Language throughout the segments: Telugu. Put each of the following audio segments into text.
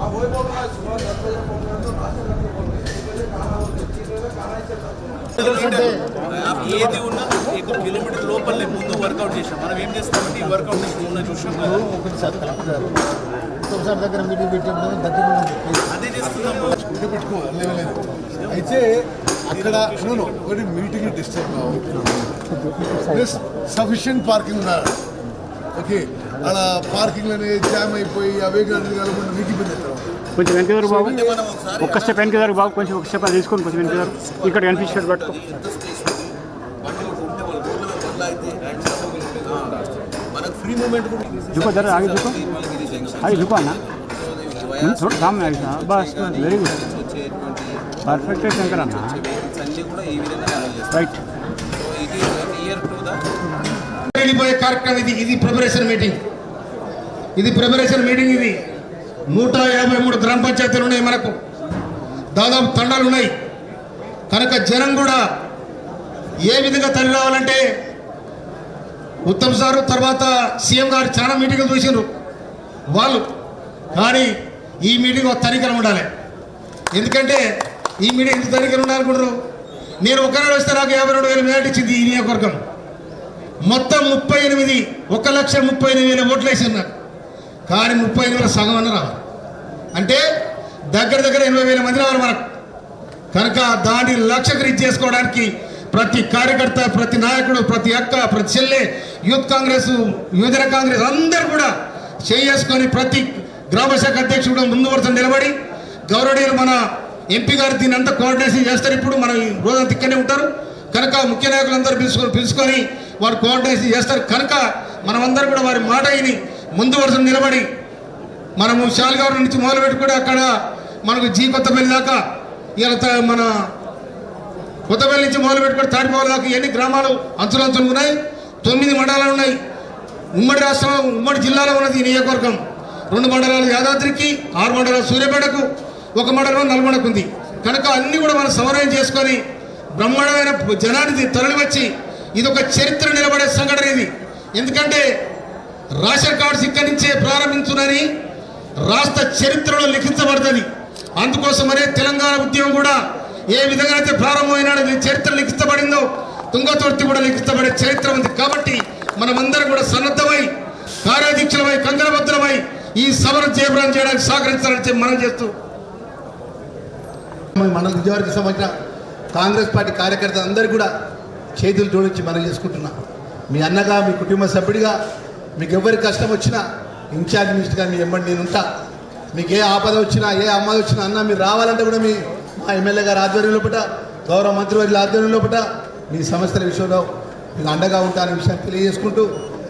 Arroz e bobagem, ఏది ఉన్నా ఒక కిలోమీటర్ లోపలనే ముందు వర్కౌట్ చేసాం మనం ఏం చేస్తామంటే ఈ వర్కౌట్ ఉన్న చూసాం కదా. ఒకసారి దగ్గర మీటింగ్ పెట్టినప్పుడు దగ్గర. అదే చేస్తున్నాము అయితే అక్కడ నూనె ఒకటి meeting disturb plus sufficient parking ఉండాలి. ఓకే అలా పార్కింగ్ అనేది జామ్ అయిపోయి అవే కానీ కలగకుండా ఇబ్బంది అవుతారు కొంచెం వెనకదారు బాబు ఒక్క స్టెప్ వెనకదారు బాబు కొంచెం ఒక స్టెప్ అది తీసుకొని కొంచెం వెనకదారు ఇక్కడ కనిపించాడు పట్టుకో. జుకో జర ఆగి జుకో ఆగి జుకో అన్న. చూడు Sam boss very good. Perfect Shankar అన్న. రైట్ వెళ్ళిపోయే ఇది. ఇది ప్రిపరేషన్ మీటింగ్ ఇది ప్రిపరేషన్ మీటింగ్ ఇది. నూట యాభై మూడు గ్రామ పంచాయతీలు ఉన్నాయి మనకు. దాదాపు తండాలు ఉన్నాయి. కనుక జనం కూడా ఏ విధంగా తల్లి రావాలంటే ఉత్తమ్ సారు తర్వాత సీఎం గారు చాలా మీటింగ్లు చూసిండ్రు. వాళ్ళు. కానీ ఈ మీటింగ్ ఒక తనిఖీలు ఉండాలి. ఎందుకంటే ఈ మీటింగ్ ఎంత తనిఖీలు ఉండాలనుకుంటారు నేను ఒకనాడు వస్తే నాకు యాభై రెండు వేల మేట ఇచ్చింది ఈ నియోజకవర్గం. మొత్తం ముప్పై ఎనిమిది ఒక లక్ష ముప్పై ఎనిమిది వేల ఓట్లు వేసారు ఉన్నారు కానీ ముప్పై ఎనిమిది వేల సగం అన్న రావాలి. అంటే దగ్గర దగ్గర ఎనభై వేల మంది రావాలి మనకు. కనుక దాన్ని లక్ష్యకు రీచ్ చేసుకోవడానికి ప్రతి కార్యకర్త ప్రతి నాయకుడు ప్రతి అక్క ప్రతి చెల్లె యూత్ కాంగ్రెస్ యువజన కాంగ్రెస్ అందరూ కూడా చేసుకొని ప్రతి గ్రామ శాఖ అధ్యక్షుడు ముందు వరుస నిలబడి గౌరవనీయులు మన ఎంపీ గారు దీన్ని అంతా కోఆర్డినేషన్ చేస్తారు. ఇప్పుడు మనం ఈ రోజంతా ఇక్కడనే ఉంటారు. కనుక ముఖ్య నాయకులందరూ పిలుచుకొని పిలుచుకొని వారు కోఆర్డినేషన్ చేస్తారు. కనుక మనమందరం కూడా వారి మాట విని ముందు వరుస నిలబడి మనము శాలిగౌర్ నుంచి మొదలు పెట్టుకుంటే అక్కడ మనకు జీ కొత్తపల్లి దాకా ఇలా మన కొత్తపల్లి నుంచి మొదలు పెట్టుకుని తాటిపావుల దాకా ఎన్ని గ్రామాలు అంచులంచులు ఉన్నాయి? తొమ్మిది మండలాలు ఉన్నాయి. ఉమ్మడి రాష్ట్రం ఉమ్మడి జిల్లాలో ఉన్నది ఈ నియోజకవర్గం. రెండు మండలాలు యాదాద్రికి ఆరు మండలాలు సూర్యాపేటకు ఒక మండలం నల్గొండకు ఉంది. కనుక అన్ని కూడా మనం సమన్వయం చేసుకొని బ్రహ్మాండమైన జనాన్ని తరలి వచ్చి ఇది ఒక చరిత్ర నిలబడే సంఘటన ఇది. ఎందుకంటే రేషన్ కార్డ్స్ ఇక్కడి నుంచే ప్రారంభించునని రాష్ట్ర చరిత్రలో లిఖించబడుతుంది. అందుకోసమనే తెలంగాణ ఉద్యమం కూడా ఏ విధంగా అయితే ప్రారంభమైన చరిత్ర లిఖించబడిందో తుంగతుర్తి కూడా లిఖించబడే చరిత్ర ఉంది. కాబట్టి మనమందరం కూడా సన్నద్ధమై కార్యాధ్యక్షులమై కంగనబద్ధులమై ఈ సభను జయప్రదం చేయడానికి సహకరించాలని చెప్పి మనం చేస్తూ మన నిజవర్గ సంబంధించిన కాంగ్రెస్ పార్టీ కార్యకర్తలు అందరూ కూడా చేతులు జోడించి మనం చేసుకుంటున్నాం. మీ అన్నగా మీ కుటుంబ సభ్యుడిగా మీకు ఎవరి కష్టం వచ్చినా ఇన్ఛార్జ్ మినిస్టర్గా మీ ఎమ్మడి నేను ఉంటా మీకు ఏ ఆపద వచ్చినా ఏ అమ్మది వచ్చినా అన్న మీరు రావాలంటే కూడా మీ మా ఎమ్మెల్యే గారి ఆధ్వర్యంలో పట గౌరవ మంత్రివర్యుల ఆధ్వర్యంలో పట మీ సమస్యల విషయంలో మీకు అండగా ఉంటాననే విషయాన్ని తెలియజేసుకుంటూ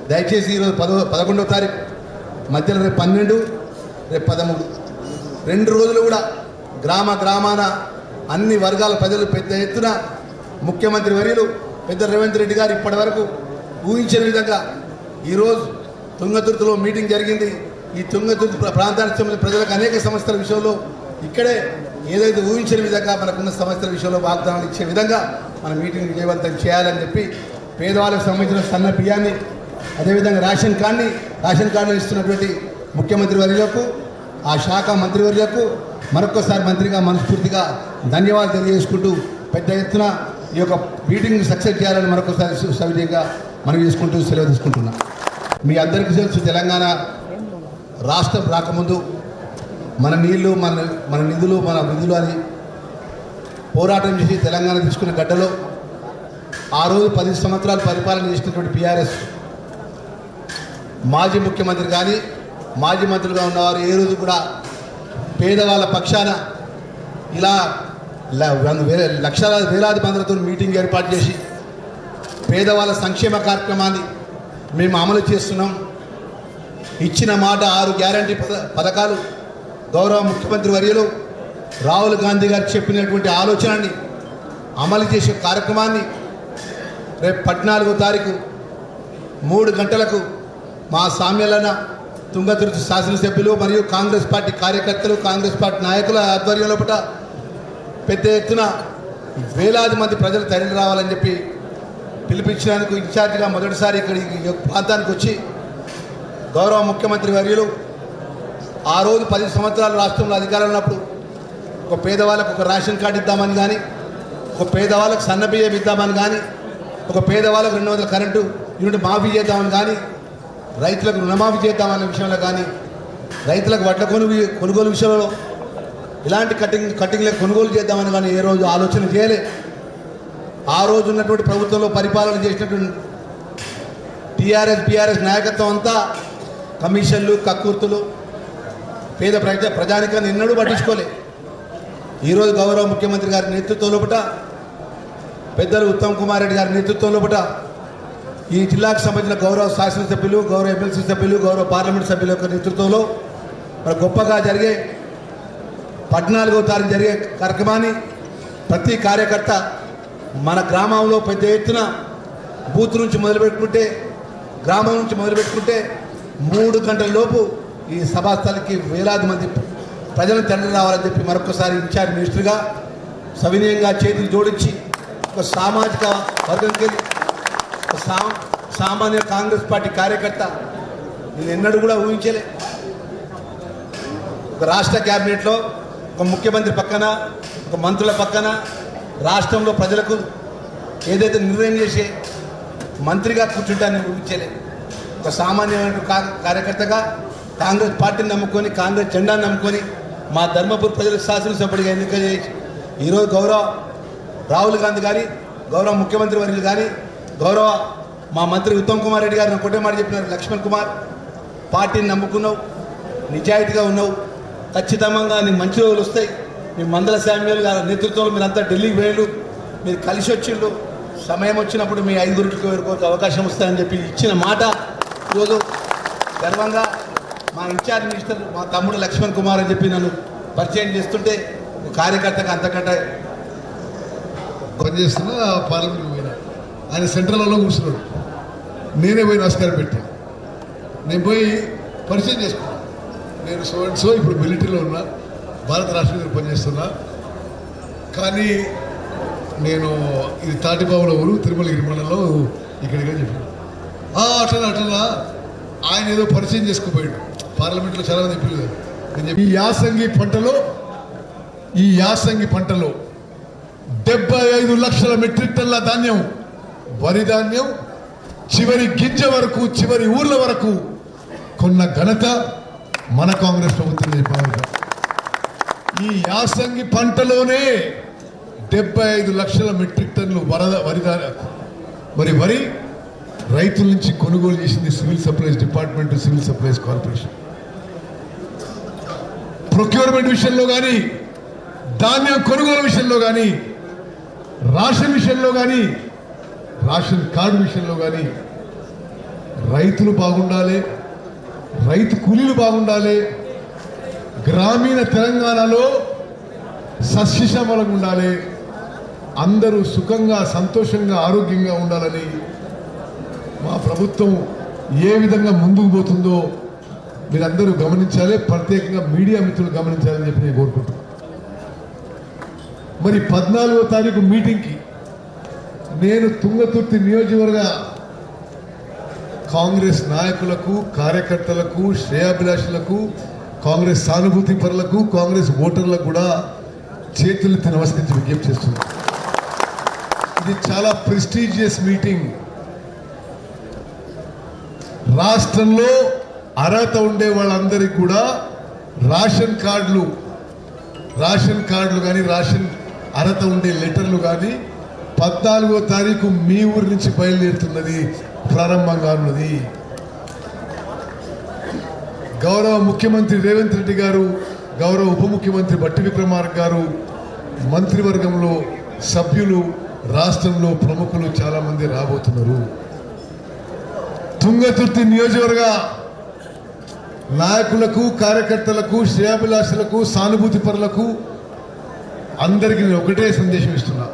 దయచేసి ఈరోజు పదో పదకొండవ తారీఖు మధ్యలో రేపు పన్నెండు రేపు పదమూడు. రెండు రోజులు కూడా గ్రామ గ్రామాన అన్ని వర్గాల ప్రజలు పెద్ద ఎత్తున ముఖ్యమంత్రి వర్యులు పెద్ద రేవంత్ రెడ్డి గారు ఇప్పటి వరకు ఊహించిన విధంగా ఈరోజు తుంగతుర్తిలో మీటింగ్ జరిగింది. ఈ తుంగతుర్తి ప్రాంతానికి సంబంధించిన ప్రజలకు అనేక సమస్యల విషయంలో ఇక్కడే ఏదైతే ఊహించిన విధంగా మనకున్న సమస్యల విషయంలో వాగ్దానాలు ఇచ్చే విధంగా మన మీటింగ్ విజయవంతం చేయాలని చెప్పి పేదవాళ్ళకు సంబంధించిన సన్న బియ్యాన్ని అదేవిధంగా రేషన్ కార్డుని రేషన్ కార్డును ఇస్తున్నటువంటి ముఖ్యమంత్రి వర్యులకు ఆ శాఖ మంత్రివర్యులకు మరొకసారి మంత్రిగా మనస్ఫూర్తిగా ధన్యవాదాలు తెలియజేసుకుంటూ పెద్ద ఎత్తున ఈ యొక్క మీటింగ్ సక్సెస్ చేయాలని మరొకసారి సవినీయంగా మనం చేసుకుంటూ సెలవు తీసుకుంటున్నాం. మీ అందరికీ తెలుసు తెలంగాణ రాష్ట్రం రాకముందు మన నీళ్ళు మన మన నిధులు మన విధులు అని పోరాటం చేసి తెలంగాణ తీసుకున్న గడ్డలో ఆ రోజు పది సంవత్సరాలు పరిపాలన చేసినటువంటి పిఆర్ఎస్ మాజీ ముఖ్యమంత్రి కానీ మాజీ మంత్రులుగా ఉన్నవారు ఏ రోజు కూడా పేదవాళ్ళ పక్షాన ఇలా లక్షలాది వేలాది మందితో మీటింగ్ ఏర్పాటు చేసి పేదవాళ్ళ సంక్షేమ కార్యక్రమాన్ని మేము అమలు చేస్తున్నాం. ఇచ్చిన మాట ఆరు గ్యారంటీ పద పథకాలు గౌరవ ముఖ్యమంత్రి వర్యులు రాహుల్ గాంధీ గారు చెప్పినటువంటి ఆలోచనని అమలు చేసే కార్యక్రమాన్ని రేపు పద్నాలుగో తారీఖు మూడు గంటలకు మా సామ్యలన తుంగతుర్తి శాసనసభ్యులు మరియు కాంగ్రెస్ పార్టీ కార్యకర్తలు కాంగ్రెస్ పార్టీ నాయకుల ఆధ్వర్యంలో పెద్ద ఎత్తున వేలాది మంది ప్రజలు తరలి రావాలని చెప్పి పిలిపించినందుకు ఇన్ఛార్జిగా మొదటిసారి ఇక్కడ ఈ ప్రాంతానికి వచ్చి గౌరవ ముఖ్యమంత్రి వర్యులు ఆ రోజు పది సంవత్సరాలు రాష్ట్రంలో అధికారంలో ఉన్నప్పుడు ఒక పేదవాళ్ళకు ఒక రేషన్ కార్డు ఇద్దామని కానీ ఒక పేదవాళ్ళకు సన్న బియ్యం ఇద్దామని కానీ ఒక పేదవాళ్ళకు రెండు వందల కరెంటు యూనిట్ మాఫీ చేద్దామని కానీ రైతులకు రుణమాఫీ చేద్దామన్న విషయంలో కానీ రైతులకు వడ్ల కొనుగోలు కొనుగోలు విషయంలో ఇలాంటి కటింగ్ కటింగ్లకు కొనుగోలు చేద్దామని కానీ ఏ రోజు ఆలోచన చేయలే. ఆ రోజు ఉన్నటువంటి ప్రభుత్వంలో పరిపాలన చేసినటువంటి టీఆర్ఎస్ బీఆర్ఎస్ నాయకత్వం అంతా కమిషన్లు కక్కుర్తులు పేద ప్రజ ప్రజానికాన్ని ఎన్నడూ పట్టించుకోలే. ఈరోజు గౌరవ ముఖ్యమంత్రి గారి నేతృత్వం లోపల పెద్దలు ఉత్తమ్ కుమార్ రెడ్డి గారి నేతృత్వం లోపట ఈ జిల్లాకు సంబంధించిన గౌరవ శాసనసభ్యులు గౌరవ ఎమ్మెల్సీ సభ్యులు గౌరవ పార్లమెంట్ సభ్యుల యొక్క నేతృత్వంలో మరి గొప్పగా జరిగే పద్నాలుగో తారీఖు జరిగే కార్యక్రమాన్ని ప్రతి కార్యకర్త మన గ్రామంలో పెద్ద ఎత్తున బూత్ నుంచి మొదలుపెట్టుకుంటే గ్రామం నుంచి మొదలుపెట్టుకుంటే మూడు గంటల లోపు ఈ సభాస్థలికి వేలాది మంది ప్రజలను తండ్రి రావాలని చెప్పి మరొకసారి ఇన్ఛార్జ్ మినిస్టర్గా సవినయంగా చేతులు జోడించి ఒక సామాజిక వర్గంకి ఒక సా సామాన్య కాంగ్రెస్ పార్టీ కార్యకర్త నేను ఎన్నడూ కూడా ఊహించలే. ఒక రాష్ట్ర క్యాబినెట్లో ఒక ముఖ్యమంత్రి పక్కన ఒక మంత్రుల పక్కన రాష్ట్రంలో ప్రజలకు ఏదైతే నిర్ణయం చేసే మంత్రిగా కూర్చుంటానని ఊహించలే. ఒక సామాన్యమైన కా- కార్యకర్తగా కాంగ్రెస్ పార్టీని నమ్ముకొని కాంగ్రెస్ జెండాను నమ్ముకొని మా ధర్మపురి ప్రజలకు శాసనసభ్యుడిగా ఎన్నిక చేసి ఈరోజు గౌరవ రాహుల్ గాంధీ గారి గౌరవ ముఖ్యమంత్రి వర్యులు కానీ గౌరవ మా మంత్రి ఉత్తమ్ కుమార్ రెడ్డి గారు ఒకటే మాట చెప్పినారు లక్ష్మణ్ కుమార్ పార్టీని నమ్ముకున్నావు నిజాయితీగా ఉన్నావు ఖచ్చితంగా నీ మంచి రోజులు వస్తాయి. మీ మందల శామ్యుల్ గారి నేతృత్వంలో మీరంతా ఢిల్లీకి వేయలు మీరు కలిసి వచ్చిండు సమయం వచ్చినప్పుడు మీ ఐదుగురికి వేరుకోవచ్చు అవకాశం వస్తాయని చెప్పి ఇచ్చిన మాట ఈరోజు గర్వంగా మా ఇన్ఛార్జ్ మినిస్టర్ మా తమ్ముడు లక్ష్మణ్ కుమార్ అని చెప్పి నన్ను పరిచయం చేస్తుంటే ఒక కార్యకర్తగా అంతకంటే పనిచేస్తున్న పార్లమెంట్ పోయినా. ఆయన సెంట్రల్లో కూర్చున్నాడు. నేనే పోయి నమస్కారం పెట్టా. నేను పోయి పరిచయం చేసుకున్నాను నేను సో అండ్ సో ఇప్పుడు మిలిటరీలో ఉన్నా. భారత రాష్ట్రపతి పనిచేస్తున్నా. కానీ నేను ఇది తాటిబాబుల ఊరు తిరుమలగిరి మండలంలో ఇక్కడికి చెప్పాను. "ఆ, అట్లా ఆయన ఏదో పరిచయం చేసుకుపోయాడు. పార్లమెంట్లో చాలా మంది చెప్పలేదు చెప్పి ఈ యాసంగి పంటలో ఈ యాసంగి పంటలో డెబ్బై ఐదు లక్షల మెట్రిక్ టన్ల ధాన్యం వరి ధాన్యం చివరి గింజ వరకు చివరి ఊర్ల వరకు కొన్న ఘనత మన కాంగ్రెస్ ప్రభుత్వం చెప్పాలి. ఈ యాసంగి పంటలోనే డెబ్బై ఐదు లక్షల మెట్రిక్ టన్నులు వరద వరి మరి వరి రైతుల నుంచి కొనుగోలు చేసింది civil supplies department civil supplies corporation. Procurement విషయంలో కానీ ధాన్యం కొనుగోలు విషయంలో కానీ రాషన్ విషయంలో కానీ రాషన్ కార్డు విషయంలో కానీ రైతులు బాగుండాలి రైతు కూలీలు బాగుండాలి గ్రామీణ తెలంగాణలో సస్యశ్యామలంగా ఉండాలి. అందరూ సుఖంగా సంతోషంగా ఆరోగ్యంగా ఉండాలని మా ప్రభుత్వం ఏ విధంగా ముందుకు పోతుందో మీరందరూ గమనించాలి. ప్రత్యేకంగా మీడియా మిత్రులు గమనించాలని చెప్పి నేను కోరుకుంటున్నాను. మరి పద్నాలుగో తారీఖు మీటింగ్కి నేను తుంగతుర్తి నియోజకవర్గ కాంగ్రెస్ నాయకులకు కార్యకర్తలకు శ్రేయాభిలాషులకు కాంగ్రెస్ సానుభూతి పరులకు కాంగ్రెస్ ఓటర్లకు కూడా చేతులెత్తి నమస్కరించి విజ్ఞప్తి చేస్తుంది ఇది చాలా ప్రెస్టీజియస్ మీటింగ్. రాష్ట్రంలో అర్హత ఉండే వాళ్ళందరికీ కూడా రేషన్ కార్డులు రేషన్ కార్డులు కానీ రేషన్ అర్హత ఉండే లెటర్లు కానీ పద్నాలుగో తారీఖు మీ ఊరి నుంచి బయలుదేరుతున్నది ప్రారంభంగా ఉన్నది. గౌరవ ముఖ్యమంత్రి రేవంత్ రెడ్డి గారు గౌరవ ఉప ముఖ్యమంత్రి బట్టి విక్రమార్క గారు మంత్రివర్గంలో సభ్యులు రాష్ట్రంలో ప్రముఖులు చాలామంది రాబోతున్నారు. తుంగతుర్తి నియోజకవర్గ నాయకులకు కార్యకర్తలకు శ్రేయాభిలాషులకు సానుభూతి పరులకు అందరికీ నేను ఒకటే సందేశం ఇస్తున్నా.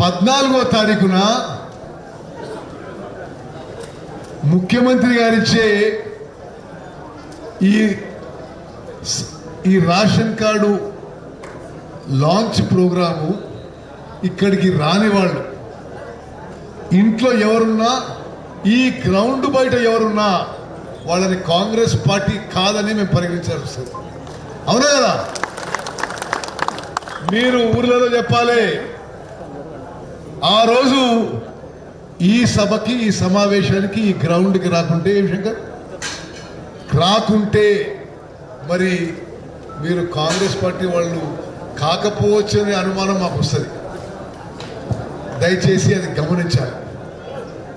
పద్నాలుగో తారీఖున ముఖ్యమంత్రి గారిచ్చే ఈ ఈ రేషన్ కార్డు లాంచ్ ప్రోగ్రాము ఇక్కడికి రాని వాళ్ళు. ఇంట్లో ఎవరున్నా ఈ గ్రౌండ్ బయట ఎవరున్నా వాళ్ళని కాంగ్రెస్ పార్టీ కాదని మేము పరిగణించాల్సి వస్తుంది అవునా కదా? మీరు ఊర్లలో చెప్పాలి. ఆ రోజు ఈ సభకి ఈ సమావేశానికి ఈ గ్రౌండ్కి రాకుంటే ఏం శంకర్? రాకుంటే మరి మీరు కాంగ్రెస్ పార్టీ వాళ్ళు కాకపోవచ్చు అనే అనుమానం మాకు వస్తుంది. దయచేసి అది గమనించాలి.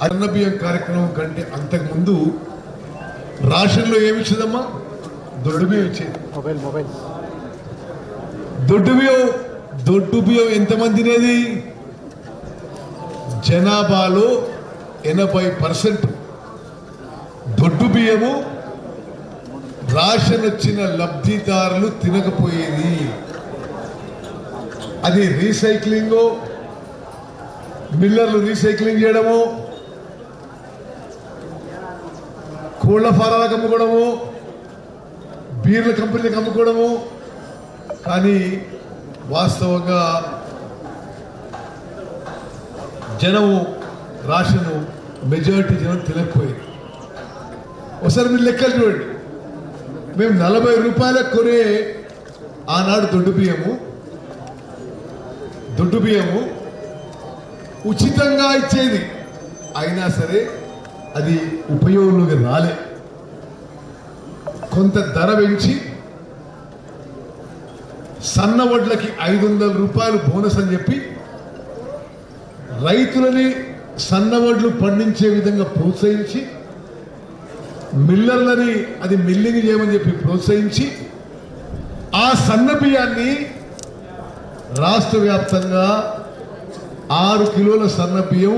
అన్నబియ్యం కార్యక్రమం కంటే అంతకుముందు రాషన్లో ఏమి ఇచ్చేదమ్మా? దొడ్డు బియ్యం ఇచ్చేది. Mobile mobile. దొడ్డు బియ్యం దొడ్డు బియ్యం ఎంతమంది తినేది? జనాభాలో ఎనభై పర్సెంట్ దొడ్డు బియ్యము రాషన్ వచ్చిన లబ్ధిదారులు తినకపోయేది. అది రీసైక్లింగ్ మిల్లర్లు రీసైక్లింగ్ చేయడము కోళ్ళ ఫారాలకు అమ్ముకోవడము బీర్ల కంపెనీలకు అమ్ముకోవడము కానీ వాస్తవంగా జనము రాషను మెజారిటీ జనం తినకపోయింది. ఒకసారి మీరు లెక్కలు చూడండి. మేము నలభై రూపాయలకు కొనే ఆనాడు దొడ్డు బియ్యము. దొడ్డు బియ్యము ఉచితంగా ఇచ్చేది. అయినా సరే అది ఉపయోగంలోకి రాలే. కొంత ధర పెంచి సన్న వడ్లకి ఐదు వందల రూపాయలు బోనస్ అని చెప్పి రైతులని సన్న వడ్లు పండించే విధంగా ప్రోత్సహించి మిల్లర్లని అది మిల్లింగ్ చేయమని చెప్పి ప్రోత్సహించి ఆ సన్న బియ్యాన్ని రాష్ట్ర వ్యాప్తంగా ఆరు కిలోల సన్న బియ్యం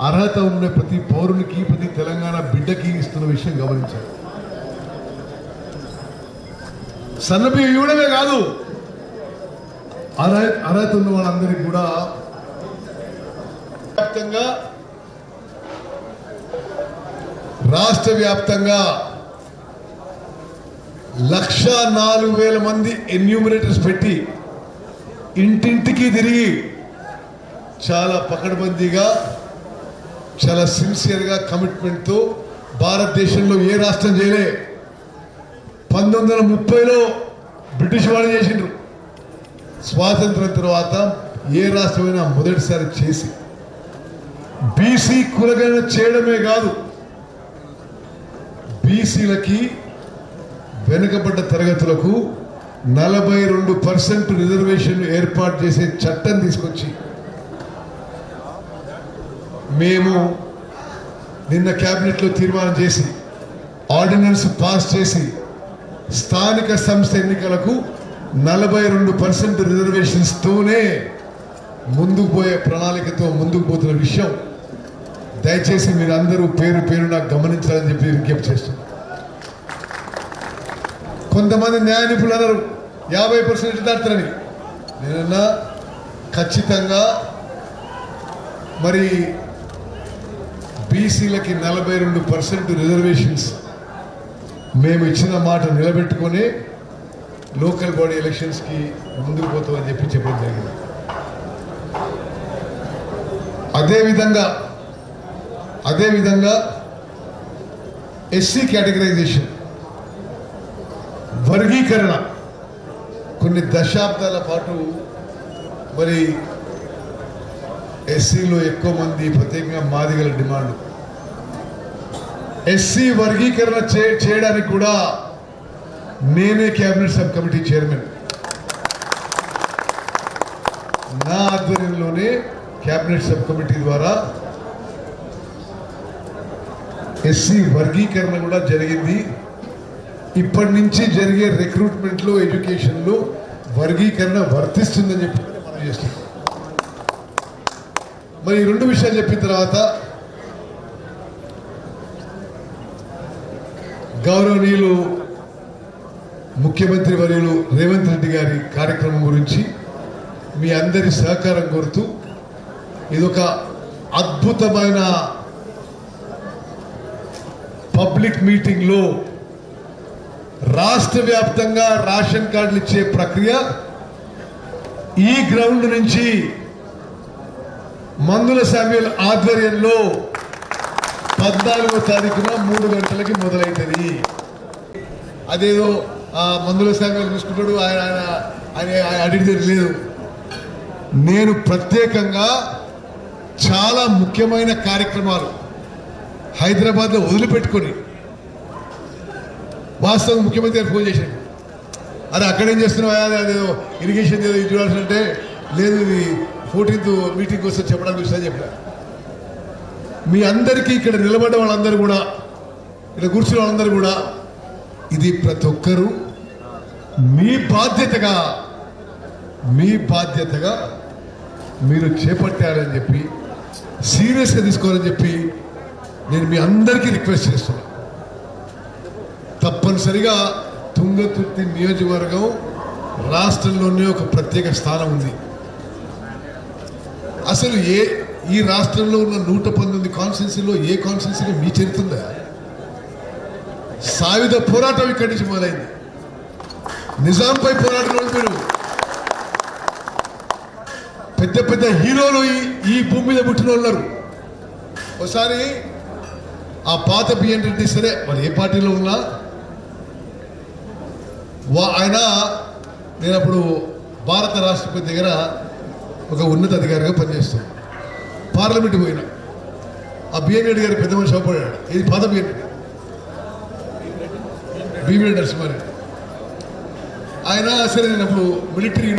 అర్హత ఉన్న ప్రతి పౌరునికి ప్రతి తెలంగాణ బిడ్డకి ఇస్తున్న విషయం గమనించాలి. సన్న బియ్యం ఇవ్వడమే కాదు అర్హత అర్హత ఉన్న వాళ్ళందరికీ కూడా వ్యాప్తంగా రాష్ట్ర వ్యాప్తంగా లక్ష నాలుగు వేల మంది ఎన్యూమినేటర్స్ పెట్టి ఇంటింటికి తిరిగి చాలా పకడ్బందీగా చాలా సిన్సియర్గా కమిట్మెంట్తో భారతదేశంలో ఏ రాష్ట్రం చేయలే. పంతొమ్మిది వందల ముప్పైలో బ్రిటిష్ వాళ్ళు చేసిండ్రు. స్వాతంత్రం తర్వాత ఏ రాష్ట్రమైనా మొదటిసారి చేసి బీసీ కులగణ చేయడమే కాదు బీసీలకి వెనుకబడ్డ తరగతులకు నలభై రెండు పర్సెంట్ రిజర్వేషన్ ఏర్పాటు చేసే చట్టం తీసుకొచ్చి మేము నిన్న క్యాబినెట్లో తీర్మానం చేసి ఆర్డినెన్స్ పాస్ చేసి స్థానిక సంస్థ ఎన్నికలకు నలభై రెండు పర్సెంట్ రిజర్వేషన్స్తోనే ముందుకు పోయే ప్రణాళికతో ముందుకు పోతున్న విషయం. దయచేసి మీరు అందరూ పేరు నాకు గమనించాలని చెప్పి విజ్ఞప్తి చేస్తాను కొంతమంది న్యాయ నిపుణులు అన్నారు యాభై పర్సెంట్ దాటుతారని నేనన్నా ఖచ్చితంగా మరి బీసీలకి నలభై రెండు పర్సెంట్ రిజర్వేషన్స్ మేము ఇచ్చిన మాట నిలబెట్టుకొని లోకల్ బాడీ ఎలక్షన్స్కి ముందుకు పోతామని చెప్పి చెప్పడం జరిగింది. అదేవిధంగా అదేవిధంగా ఎస్సీ కేటగరైజేషన్ వర్గీకరణ కొన్ని దశాబ్దాల పాటు మరి ఎస్సీలో ఎక్కువ మంది ప్రత్యేకంగా మాదిగల డిమాండ్. ఎస్సీ వర్గీకరణ చే- చేయడానికి కూడా నేనే కేబినెట్ సబ్ కమిటీ చైర్మన్. నా ఆధ్వర్యంలోనే క్యాబినెట్ సబ్ కమిటీ ద్వారా ఎస్సీ వర్గీకరణ కూడా జరిగింది. ఇప్పటి నుంచి జరిగే రిక్రూట్మెంట్లో ఎడ్యుకేషన్లో వర్గీకరణ వర్తిస్తుందని చెప్పి మనం చేస్తున్నాం. మరి ఈ రెండు విషయాలు చెప్పిన తర్వాత గౌరవనీయులు ముఖ్యమంత్రి వర్యులు రేవంత్ రెడ్డి గారి కార్యక్రమం గురించి మీ అందరి సహకారం కోరుతూ ఇదొక అద్భుతమైన పబ్లిక్ మీటింగ్లో రాష్ట్ర వ్యాప్తంగా రేషన్ కార్డులు ఇచ్చే ప్రక్రియ ఈ గ్రౌండ్ నుంచి మందుల శామ్యుల్ ఆధ్వర్యంలో పద్నాలుగో తారీఖున మూడు గంటలకి మొదలైతుంది. అదేదో ఆ మందుల శామ్యుల్ చూసుకుంటాడు ఆయన ఆయన ఆయన ఆయన అడిగితే లేదు. నేను ప్రత్యేకంగా చాలా ముఖ్యమైన కార్యక్రమాలు హైదరాబాద్లో వదిలిపెట్టుకొని వాస్తవం ముఖ్యమంత్రి గారు ఫోన్ చేశాడు. అరే అక్కడేం చేస్తున్నావా? అదేదో ఇరిగేషన్ ఏదో ఇది చూడాల్సి అంటే లేదు ఇది ఫోర్టీన్త్ మీటింగ్ కోసం చెప్పడానికి వస్తా చెప్పారు మీ అందరికీ ఇక్కడ నిలబడ్డ వాళ్ళందరూ కూడా ఇక్కడ కూర్చున్న వాళ్ళందరూ కూడా ఇది ప్రతి ఒక్కరూ మీ బాధ్యతగా మీ బాధ్యతగా మీరు చేపట్టారని చెప్పి సీరియస్గా తీసుకోవాలని చెప్పి నేను మీ అందరికీ రిక్వెస్ట్ చేస్తున్నా. తప్పనిసరిగా తుంగతుర్తి నియోజకవర్గం రాష్ట్రంలోనే ఒక ప్రత్యేక స్థానం ఉంది. అసలు ఏ ఈ రాష్ట్రంలో ఉన్న నూట పంతొమ్మిది కాన్స్టిట్యున్సీలో ఏ కాన్స్టిట్యున్సీలో మీ చెందుతుందా సాయుధ పోరాటం ఇక్కడి నుంచి మొదలైంది. నిజాంపై పోరాటం మీరు పెద్ద పెద్ద హీరోలు ఈ ఈ భూమి మీద పుట్టిన వాళ్ళు ఉన్నారు. ఒకసారి ఆ పాత బిఎన్ రెడ్డి సరే మరి ఏ పార్టీలో ఉన్నా? వా- ఆయన నేను అప్పుడు భారత రాష్ట్రపతి దగ్గర ఒక ఉన్నత అధికారిగా పనిచేస్తాను. పార్లమెంట్ పోయినా. ఆ బిఎన్ రెడ్డి గారు పెద్ద మనిషి అవ్వబడాడు ఇది పాత బిఎన్ రెడ్డి. భీమిరెడ్డి నరసింహారెడ్డి. ఆయన సరే నేను అప్పుడు మిలిటరీ